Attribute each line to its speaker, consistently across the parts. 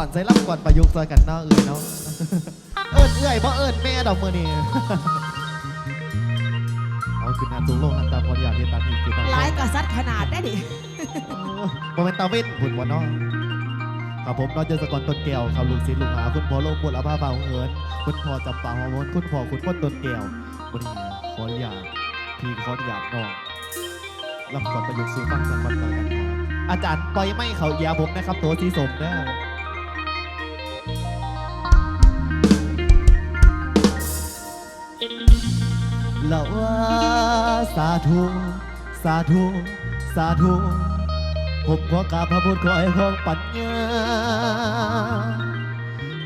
Speaker 1: อนใส่ล่ำก่อนประยุกต์ซอยกันเนาะเอ้ยเนาะเอิ้นเอ้ยบ่เอิ้นแม่ดอกมือนี่เอาขึ้นหาสูงลงหันตามคนอยากเห็นตามอีกคือต้อง
Speaker 2: หลายกษัตริย์ขนาดได้ดิ
Speaker 1: โมเมนตาเว้นบุญวะเนาะครับผมนอกจากสกอนต้นแก้วครับลูกศิษย์ลูกหาคุณพ่อโลกบุญอาภาภาของเอิญคุณพ่อจับปาฮอร์โมนคุณพ่อคุณพ่อต้นแก้ววันนี้ขออนุญาตพี่ขออนุญาตน้องรับก่อนประยุกต์สู่ฟังสักวันต่อกันครับอาจารย์ปล่อยไม่เขาเหยียาผมนะครับตัวสีสมเด้ ละว่าสาธุ สาธุ สาธุ ผมขอกราบพระพุทธขอให้ของปัญญา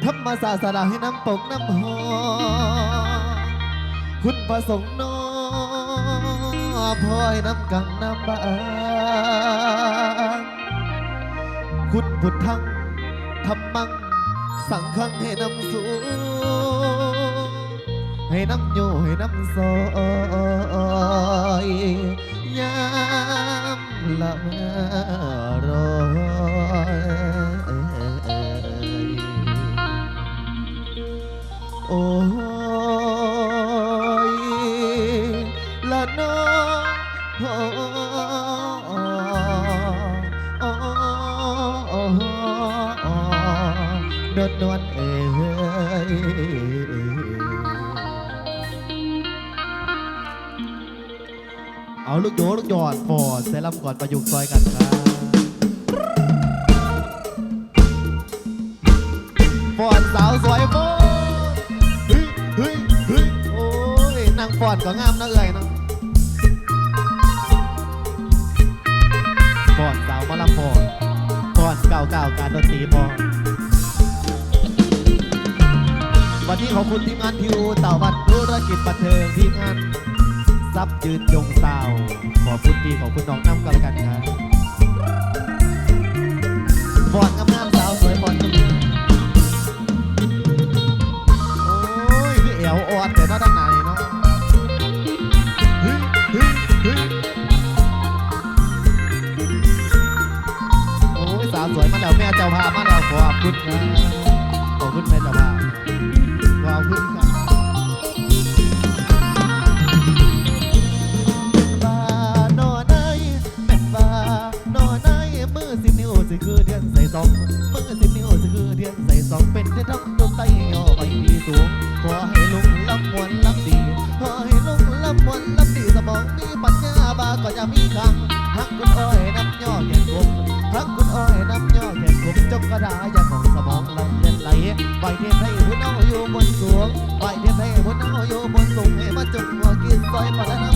Speaker 1: ธรรมศาสนาให้น้ำปกน้ำหอคุณประสงค์น้อพลอยน้ำกังน้ำบางคุณพุทธังธรรมัง สังฆังให้น้ำสูง ให้น้ำโยให้น้ำ อดเซรั่มก่อนประยุกต์ซอยกันครับฟอดสาวสวยฟอดเฮ้ยเฮ้ยเฮ้ยโอ้ยนางฟอดก็งามนะเอ่ยนะฟอดสาวมาละฟอดฟอดเก่าเก่าการดนตรีฟอดวันนี้ขอบคุณทีมงานทิวเต่าบันธุรกิจบันเทิงทีมงาน ซับยืนยงสาว ขอบคุณพี่ขอบคุณน้องน้ำกันล้วกันครับฟอนงามๆสาวสวยฟอนโอ้ยพี่เอวออนแต่น่าตั้งไหนเนาะเฮ้ยเฮ้ยเฮ้ยโอ้ยสาวสวยมาแล้วแม่เจ้าพามาแล้วขอบคุณครับขอบคุณแม่เจ้าพาขอบคุณครั องเป็นที่ทำดวงใจย่อไปที่สูงขอให้ลุงลำมวนลำดีขอให้ลุงลำมวนลำดีสมองมีปัญญาบาก็จะมีคำหักคุณอ้อยน้ำย่อแก่กลมหักคุณอ้อยน้ำย่อแก่กลมจงกระดาอย่าของสมองลำเลียนไหลไปเทียนให้พุ่นเอาอยู่บนสวงไปเทียนให้พุ่นเอาอยู่บนสูงให้มาจุกหัวกินซอยปลาและ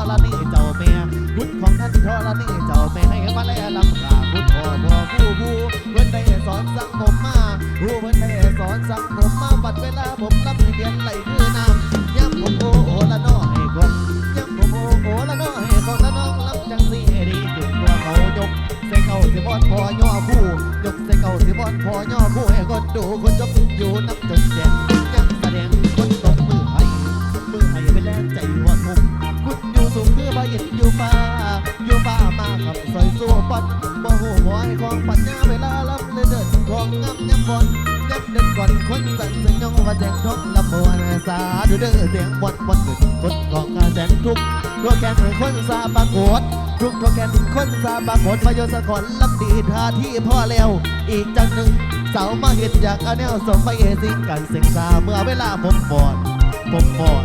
Speaker 1: ของท่านทอละนี่เจ้าแม่คุณของท่านทอละนี่เจ้าแม่ให้มาแล้วลำกาคุณพ่อพ่อผู้ผู้เพิ่นได้สอนสังผมมาผู้เพิ่นได้สอนสังผมมาบัดเวลาผมรับเรียนไหลคือน้ำย้ำผมโอ้โอละน้อให้คนยังผมโอ้โหละน้อยของละน้องรับจังสีดีจุดตัวเขายกใส่เก่าสิบอนพอย่อคู่ยกใส่เก่าสิบอนพอย่อคู่ให้คนดูคนจบอยู่นับจน บากดมาโยสะกอนลำดีท่าที่พ่อแล้ว อีกจังหนึ่งสาวมาเห็นอยากเอาแนวสมไปเอซิกันเสียงซาเมื่อเวลาผมบอดผมบอด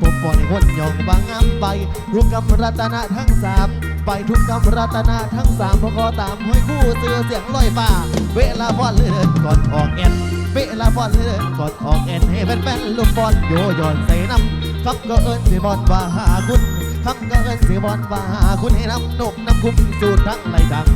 Speaker 1: ผมบอดในคนยองบางงามไปทุกกำรัตนาทั้งสามไปทุกกำรัตนาทั้งสามพอขอตามห้อยคู่เสือเสียงลอยฟ้าเวลาบอลเลยเดินก่อนออกแอนเวลาบอลเลยเดินก่อนออกแอนให้แฟนๆลูกบอลโยโยนใส่น้ำครับก็เอิญสิบอลว่าหาคุณ คำก็เอินสิบอนว่าคุณให้น้ำนกน้ำคุ้มสูตรทั้งไหลดัง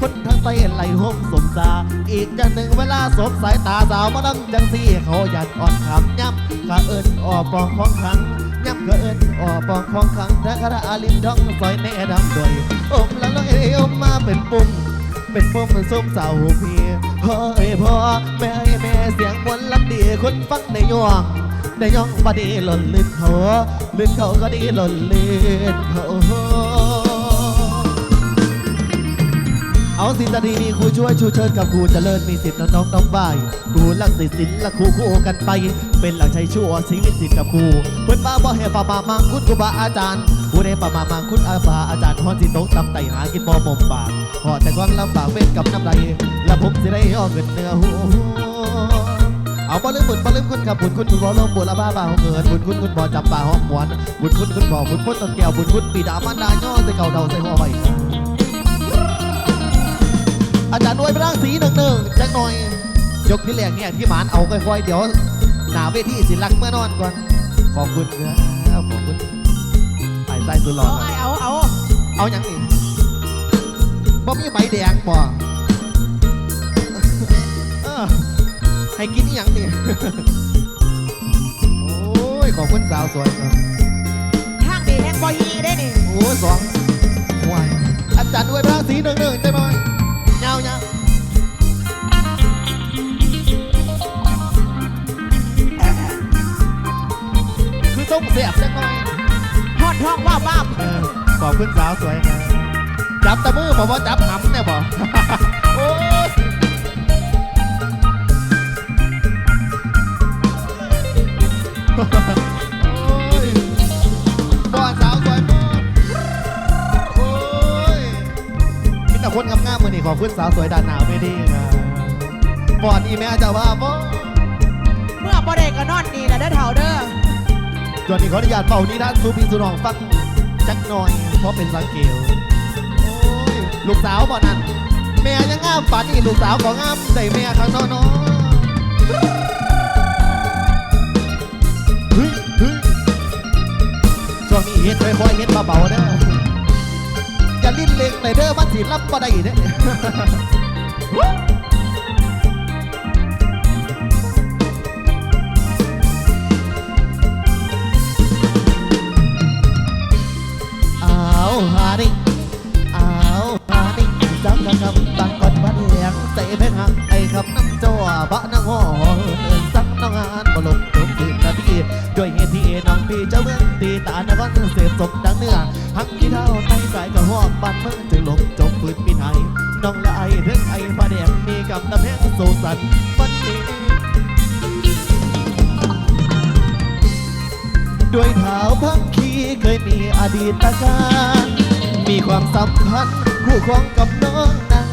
Speaker 1: คนทั้งไตไหลห่มสมสา อีกจังหนึ่งเวลาสบสายตาสาวมาลังจังสีเขาอยากอ่อนคำย้ำก็เอินออปองของขังย้ำก็เอินออปองของขังถ้าคาราอาลิมท้องซอยแน่ดำด้วยอมละลอยอมมาเป็นปุ่มเป็นปุ่มเป็นส้มสาวพีเฮ้ยพ่อแม่แม่เสียงมวลลำดีคนฟังในย่อง ในย่องบดีหล่นลื่นเขาลื่นเขาก็ดีหล่นลื่นเขาเอาสินตดีมีครูช่วยชูเชิญกับครูเจริญมีสิทธิ์น้องน้องบ่ายครูลักศิษย์ศิลป์และครูคู่กันไป เป็นหลักใช้ชั่วชีวิตสิทธิ์กับครูเพื่อนบ้าบ่เฮป่ามามังคุณครูบาอาจารย์ครูในป่ามามังคุณอาบาอาจารย์ฮอนสิโต๊ะตำไตหากินบ่หมมปากขอแต่ความลำบากเป็นกับน้ำไรและผมสิได้ย่อเงินเนื้อหู เอาบ่ลืมบุญบ่ลืมคุณครับบุญคุณคุณบ่ลงบุญละบ้าบ่าเงินบุญคุณคุณบ่จำป่าหอมหวนบุญคุณคุณบ่บุญพ้นต้นแก้วบุญคุณปีดามันดาย่อใส่เก่าเดาใส่หัวไว้อาจารย์ด้วยร่างสีหนึ่งหนึ่งจังหน่อยยกที่แรกเนี่ยที่หมานเอาค่อยๆเดี๋ยวหนาเวทีสิลักเมื่อนอนก่อนขอบคุณครับขอบคุณไอ้ใจสุดหล่อ
Speaker 2: เอาเอาเอา
Speaker 1: เอาอย่างนี้บ่มีใบแดงบ่ ให้กินอหย่างนี่ โอ้ย ขอบคุณสาวสวยครับ
Speaker 2: ทางดีแห่งบอยีได้นี่
Speaker 1: โอ้ยสองห่วยอาจารย์ด้วยพร่างสีหนึ่งหนึ่งใช่ไหมเงาเงาคือต้องเสียบจังหน่อย
Speaker 2: ฮอดท้องว่าบ้าม
Speaker 1: เออขอบคุณสาวสวยนะจับตะมือบอกว่าจับหำเนี่ยบอก บอสาวสวยมากโอ้ยมีแต่คนงามๆมือนี่ขอบคุณสาวสวยด้านหนาวไม่ดีนะบอดอีแม่จะว่าบ่
Speaker 2: เมื่อบ่ได้ก็นอนนี่แหละเด้อเฒ่าเด้อ
Speaker 1: จวนนี้ขออนุญาตเป่านี้นะสูพีสุนองฟังจักหน่อย เพราะเป็นสังเกลโอ้ยลูกสาวบ่นั่นแม่ยังงามป่านนี้ลูกสาวก็งามใส่แม่ข้างนอกเนาะ ช่วงนี้เฮ็ดค่อยๆเฮ็ดเบาๆเด้ออย่าลิ้นเล็งเลยเด้อมันสิรับบ่ได้เด้ออ้าฮาดิอ้าฮาดิจังกะคำตังกอดบัดแหงใส่แพงหักไอ้คำน้ำจ่อบะนางหอ สพสมดังเนื้อหักที่เท้าไตกายกระหอบบันเมืองจึงลงจมปืนปีนไห้น้องละไอเรื่องไอ้ผ้าแดงมีกับตะแพงโซสันวันนี้ด้วยเท้าพังคีเคยมีอดีตการ มีความสัมพันธ์คู่ครองกับน้องนา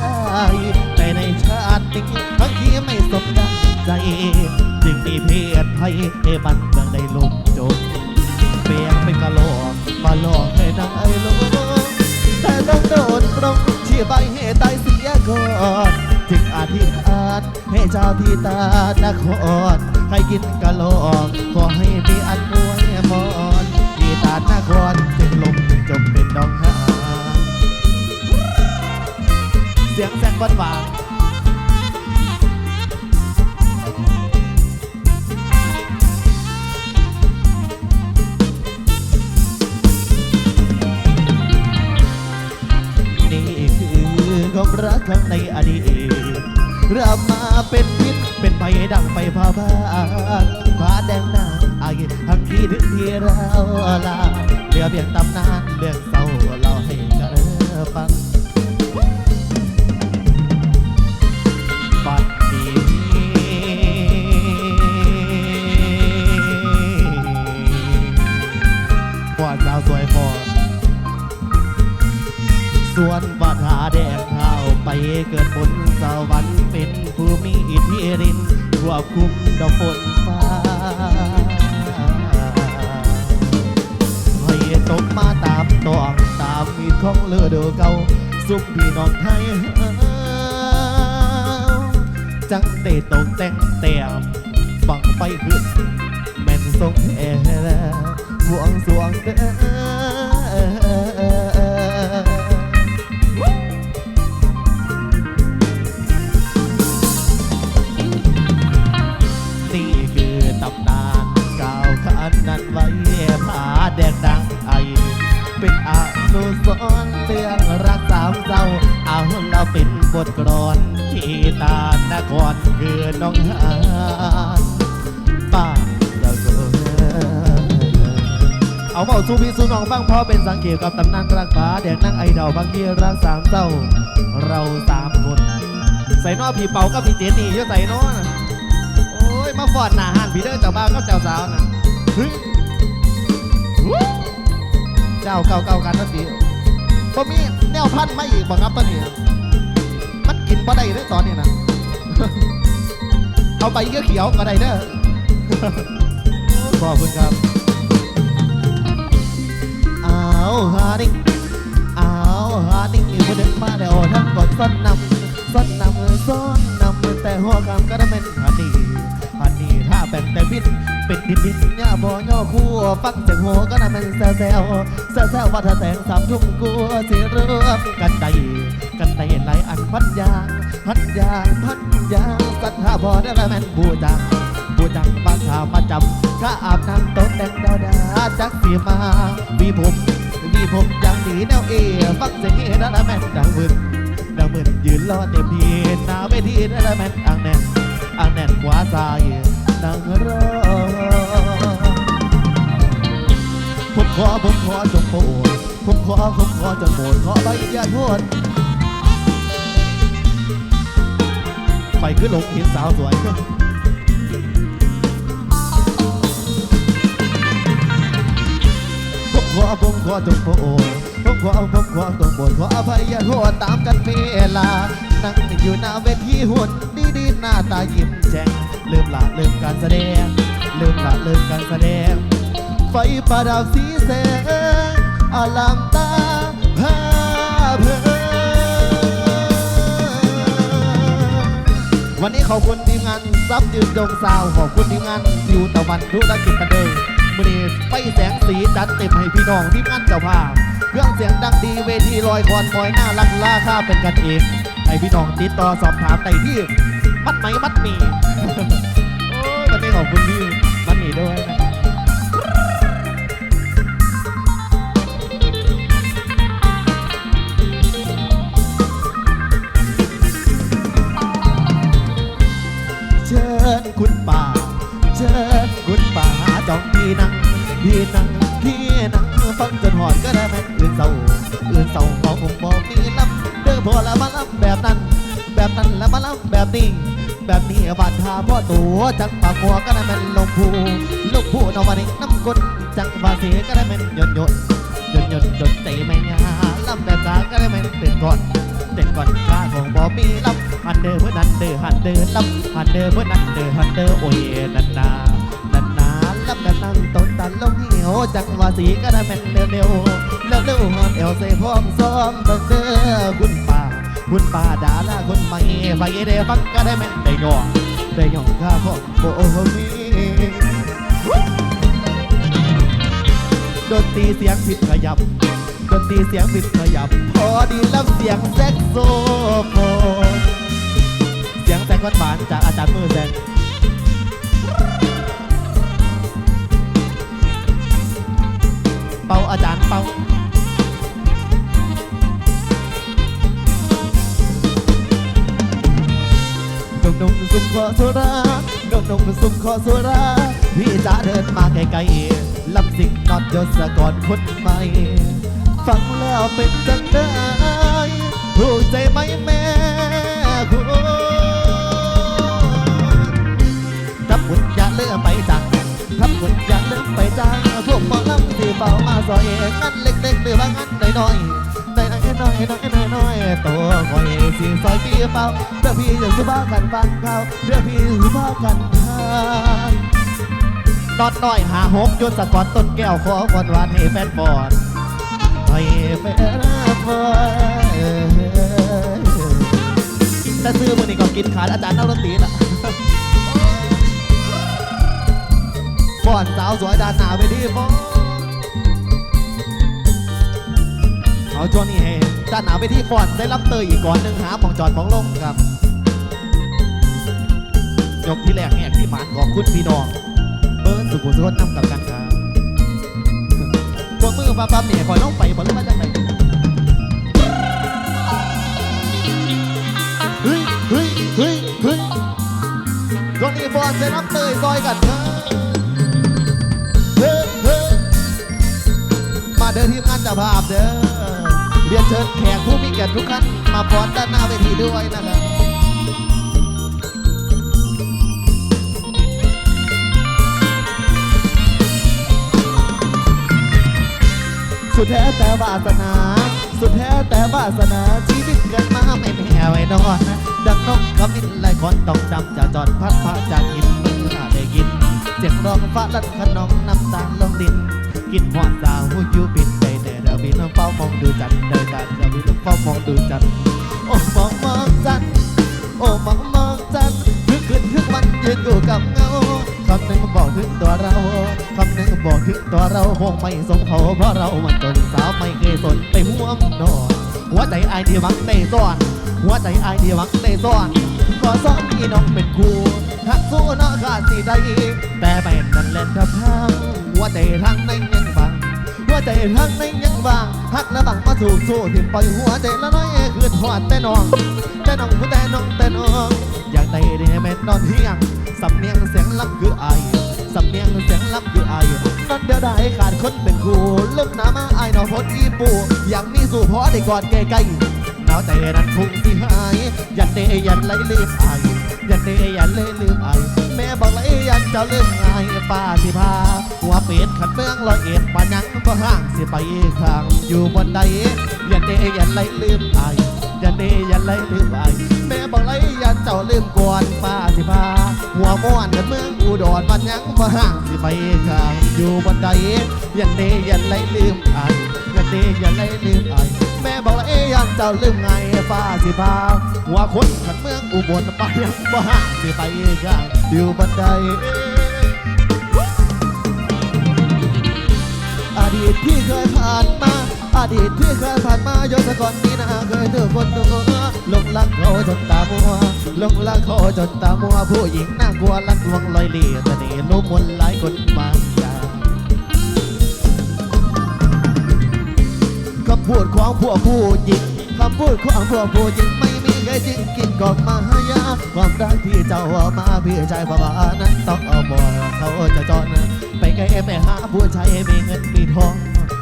Speaker 1: ยแต่ในชาตินี้พังคีไม่สมดังใจจึงมีเพศภัยเอบันเมืองได้ลงจบเปลี่ยงเป็นกะโหลก มาหลอกให้นางไอ้ลงแต่ต้องโดนปรงชี้ใบให้ตายเสียก่อนจึงอาธิษฐานให้เจ้าที่ตานครให้กินกะหลกขอให้มีอันมวยมอนที่ตานครจึงลงจมเป็นดองหาเสียงแซงบนหวาน ครั้งในอดีตเริ่มมาเป็นพิษเป็นภัยดังไปพาพานฟ้าแดงหน้างไอ้ทั้งที่ถึงที่เราลาเหลือเพียงตำนานเรื่องเศร้าเราให้กันฟังบัดนี้ว่าสาวสวยพอ ส่วนบาทาแดงเท้าไปเกิดบนสวรรค์เป็นผู้มีอิทธิฤทธิ์ควบคุมดอกฝนฟ้าให้ตกมาตามตองตามมีดของเลือดเก่าสุมพี่น้องไทยจังได้ตกแต่งแต้มบังไปขึ้นแม่นทรงแอหวงสวงเด้อ อนุสรณ์เรื่องรักสามเศร้า เอาเราเป็นบทกลอนที่ตานครคือน้องหานบ้านตะโกนเอาเบาสู้พี่สู้น้องฟังพอเป็นสังเกตกับตำนานรักฟ้าแดงนั่งไอเดาบางทีรักสามเจ้า เราสามคน ใส่นอพี่เป่ากับพี่เจนี่เยอะใส่นอนะโอ้ยมาฟอดหน้าห้านพี่เด้อเจ้าบ้ากับเจ้าสาวนะเฮ้ยวู้ เจ้าเก่าเก่ากันนะพี่ก็มีแนวพันธุ์มาอีกบังคับตอนนี้ มันกินบ่ได้เด้อตอนนี้นะเอาไปเขียวๆก็ได้เด้อขอบคุณครับเอาฮาดิเอาฮาดิผู้เด็กมาแล้วทั้งกอนส้อนนำส้อนนำส้อนนำแต่หัวคำก็ได้เป็นฮันนี่ฮัน นี่ถ้าเป็นแต่บินเป็นดินดินเนี่ยบ่ย่อคู่ฟังเสียงหัวก็ได้เป็นแซวแซวแซวว่าถ้าแสงสามทุ่มกูสิเรื่องกันใดกันใดหลอันพันยางพันยางพันยางสัทธาพอได้ละแม่นบูจังผู้จังบางข่าวมาจำข้าอาบน้ำต้นแดงดาวดาจักสีมาวีผมวีผมอย่างดีแนวเอฟังเสียงเอนั่นละแม่นดังมึนดังมึนยืนรอเต็มทีหน้าเวทีนั่นละแม่นอ่างแน่นอ่างแน่นขวาซ้าย นั่งรอ ผมขอผมขอจงโปรดผมขอผมขอจงโปรดขอใบยาโทษไปขึ้นลงเห็นสาวสวยผมขอผมขอจงโปรดผมขอผมขอจงโปรดขออภัยโทษตามกันเวลานั่งอยู่หน้าเวทีหุ่นดีดีๆหน้าตายิ้มแฉ่ง ลืมละลืมการแสดงลืมละลืมการแสดง ไฟประดับสีแสงอลามตาพาเพลิวันนี้ขอบคุณทีมงานซับยืนยงซาว ขอบคุณทีมงานอยู่ตะวันธุรกิจบันเทิงมือนี้ไฟแสงสีจัดเต็มให้พี่น้องทีมงานเจ้าภาพเครื่องเสียงดังดีเวทีลอยคอนมอยหน้ารักราคาเป็นกันเองให้พี่น้องติดต่อสอบถามในที่ มัดไหมมัดหมีโอ้ยวันนี้ขอบคุณพี่มัดหมีด้วยนะเชิญคุณป่า เชิญคุณป่าหาจองพี่นั่งพี่นั่งพี่นั่งฟังจนหอดก็ได้แม่อื่นเศร้าอื่นเศร้าบอกผมบอกมีลำเด้อพอละมาลำแบบนั้น แบบนั้นแล้วมาลำแบบนี้ แบบนี้บาดทาพ่อตัวจังปากหัวก็ได้แม่นลงผูลงผูนอมาในน้ำกลจังภาษีก็ได้แม่นหยดหยดหยดหยดหยดใจไม่งาลำแบบสาก็ได้แม่นเป็นก่อนเต้นก่อนข้าของบอมีลำฮันเดอร์เพื่อนันเดอร์ฮันเดอร์ลำฮันเดอร์เพื่อนันเดอร์ฮันเดอร์โอ้ยนันนานันนาลำกันนั่งต้นตันลงเหี่ยวจังหวะสีก็ได้แม่นเร็วเร็วเร็วเร็วฮอนเอวใส่พร้อมซ้อมเบิ่งเด้อคุณ คุณป่าดาละคนใหม่ไฟเดฟังก็ได้แม่นได้ยองได้ยองข้าของโบมีดนตรีเสียงผิดขยับดนตรีเสียงผิดขยับ พอดีรับเสียงแซกโซโฟนเสียงแซกก้อนหวานจากอาจารย์มือแซกเป่าอาจารย์เป่า ดงดงสุมขอสุราดงดงสุมขอสุราพี่จะเดินมาไกลๆลำสิ่งนอดยศกรคนใหม่ ฟังแล้วเป็นจังได้ถูกใจไหมแม่คุณถ้าคุณอย่าเลื่อไปจังถ้าคุณอย่าเลื่อไปจังพวกหมอลำที่เฝ้ามาซอยงั้นเล็กๆหรือว่างั้นน้อยๆ น้อยน้อยน้อยน้อยตัวคอยสิซอยพี่เฝ้าเพื่อพี่จะสุภาพกันฟังเขาเพื่อพี่สุภาพกันทานนอดน้อยหาหกยศกรต้นแก้วขอคนหวานให้แฟนบอลให้แฟนบอลแต่ซื้อมือนี้ก็กินขาดอาจารย์นักดนตรีละบอนสาวสวยด้านหน้าไปดีบอเอาช่วงนี้ให้ ด้านหน้าไปที่ฟอนได้รับเตยอีกก่อนหนึ่งหาหมองจอดหมองลงครับยกที่แรกแหกที่หมานของคุณพี่น้อง เบิร์นสุขุมสุขนำกับกันครับพวกมือปั๊บๆเนี่ยคอยน้องไปบอลลูนมาจากไหนเฮ้ยเฮ้ยเฮ้ยเฮ้ยตอนเสร็จรับเตยซอยกันเถอะเฮ้เฮ้มาเดินทีมงานจ้าภาพเด้อ เรียนเชิญแขกผู้มีเกียรติทุกท่านมาพรด้านหน้าเวทีด้วยนะครับสุดแท้แต่วาสนา สุดแท้แต่วาสนา ชีวิตเกิดมาไม่แผ่ไว้นอนนะ ดังนกขมิ้นไล่คนต้องจำจะจอดพัดพาจากกินมือหาได้กิน เสียงร้องฟ้าลัดขนองน้ำตาลลงดิน กินหวานสาวอยู่บิด บินเฝ้ามองดูจันทร์ได้แต่เดาบินเฝ้ามองดูจันทร์โอ้มองมองจันทร์โอ้มองมองจันทร์ทุกคืนทุกวันยืนอยู่กับเงาคำหนึ่งบอกถึงตัวเราคำหนึ่งบอกถึงตัวเราคงไม่สมเขาเพราะเรามันจนสาวไม่เคยสนไปห่วงนอนหัวใจไอายที่หวังได้ซ่อนหัวใจไอายที่หวังได้ซ่อนก็ซ้อนพี่น้องเป็นครูหักสู้นาะขาดสิได้แต่ไม่นั่นเล่นทับทางหัวใจทางในยังบังหั วใจทางในยังว่างหักและบังมาสู่สู้ถิ่นปล่อยหัวใจละน้อยคืนหอดแต่น้อง แต่น้องผู้แต่น้องแต่น้อง อยากได้ได้แม่นนอนเที่ยงสำเนียงเสียงลับคือไอสำเนียงเสียงลับคือไอนั่นเดียวได้ขาดคนเป็นครูลึกหนามาไอายนอพดอีปูอยางนี้สู่พอได้กอดใกล้ๆหนาวใจนั้นคงสิหาย ยันเตยันไหลลืมไอ ยันเตยันเลยลืมไอแม่บอกไหลยันเจ้าลืมไอป้าสิพาหัวเป็ดขันเมืองลอยเอ็ดปานังบ่ห่างสิไปข้างอยู่บนใดยันเตยันไหลลืมไอยันเตยันไหลลืมไอแม่บอกไหลยันเจ้าลืมก่อนป้าสิพาหัวม้วนกันเมืองอุดรมันยังบ่ห่างสิไปข้างอยู่บนใดยันเตยันไหลลืมไอยันเตยันไหลลืมไอ ม่บอกไหลยันเจ้าลืมไงป้าสิพาหัวคนขันเมืองอุบลมันยังบ่ห่าสิไปข้างอยู่บนใดอดีตที่เคยผ่านมา อดีตที่เคยผ่านมายศก่อนนี้นะเคยเจอคนตัวลงรักเขาจนตามัวลงรักเขาจนตามัวผู้หญิงน่ากลัวลักลวงลอยเลี่ยเสน่ห์ลุ่มมนหลายคนบางอย่าง พูดของพวกผู้หญิงคำพูดของพวกผู้หญิงไม่มีใครจริงกินก่อนมาหายาความรักที่เจ้าเอามาพี่ชายพ่อบ้านนั้นต้องเอาบ่เขาจะจอนไปไกลไปหาผู้ชายมีเงินมีทอง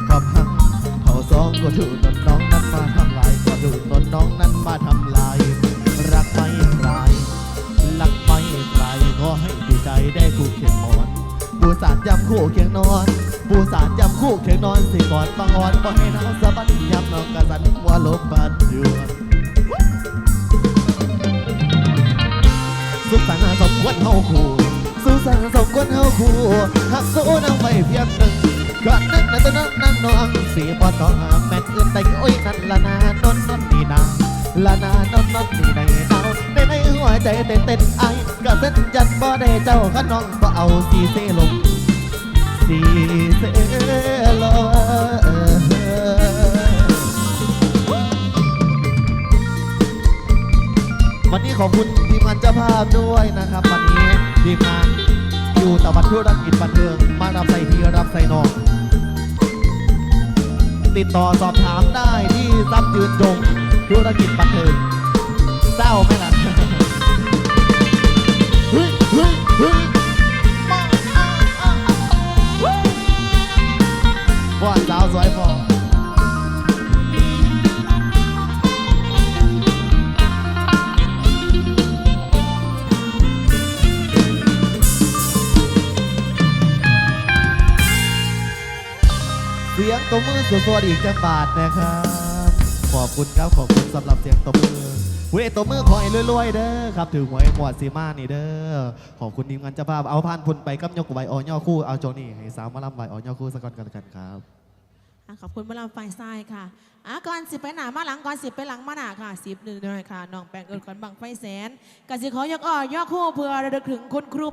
Speaker 1: ความหังเขาสองก็ถูกนนน้องนั้นมาทำลายก็ถูกนนน้องนั้นมาทำลาย รักไม่คลรักไม่คลายขอให้พี่ใจได้คู่เคียงนอนผู้สารยำคู่เคียงนอน สารยำคู่เคียงนอนสิกอนฟังอ่อนก็ให้น้องสะบัดยำน้องกระสันว่าลมบัดยวนสุขสันต์สมควรเฮาคู่สุขสันต์สมควรเฮาคู่หักสู้นางไว้เพียงหนึ่งก่อนนั้นนั้นนั้นนั้นน้องสีบ่ต้องหาแม่นอื่นใดโอ้ยนั่นละนานนนนนี่นาละนานนนนนี่ในเนาในในหัวใจเต้นเต้นไอ้ก็เส้นยันบ่ได้เจ้าขน้องบ่เอาสีเสลง ขอบคุณทีมงานเจ้าภาพด้วยนะครับ วันนี้ทีมงานอยู่ตะวันธุรกิจบันเทิงมารับใส่ทีรับใส่นองติดต่อสอบถามได้ที่ซับยืนจงธุรกิจบันเทิงเศร้าไหมล่ะเฮ้ย ตบมือสวดๆอีกจังบาทนะครับ ขอบคุณครับขอบคุณสำหรับเสียงตบมือเว้ยตบมือขอให้รวยๆเด้อครับถือหวยหมวดซีมานี่เด้อขอบคุณทีมงานเจ้าภาพเอาพานพุ่นไปกับยกไหวออย่อคู่เอาโจนี่ให้สาวมาลำไหวออย่อคู่สักก่อนกันแล้วกันครับ
Speaker 2: ขอบคุณมาลำไฟทรายค่ะอะก่อนสิไปหนามาหลังก่อนสิไปหลังมาหนาค่ะสิบหนึ่งหน่อยค่ะน้องแปงเอิญขอนบังไฟแสนกสิขอยกอ่อยกคู่เพื่อระลึกถึงคุณครู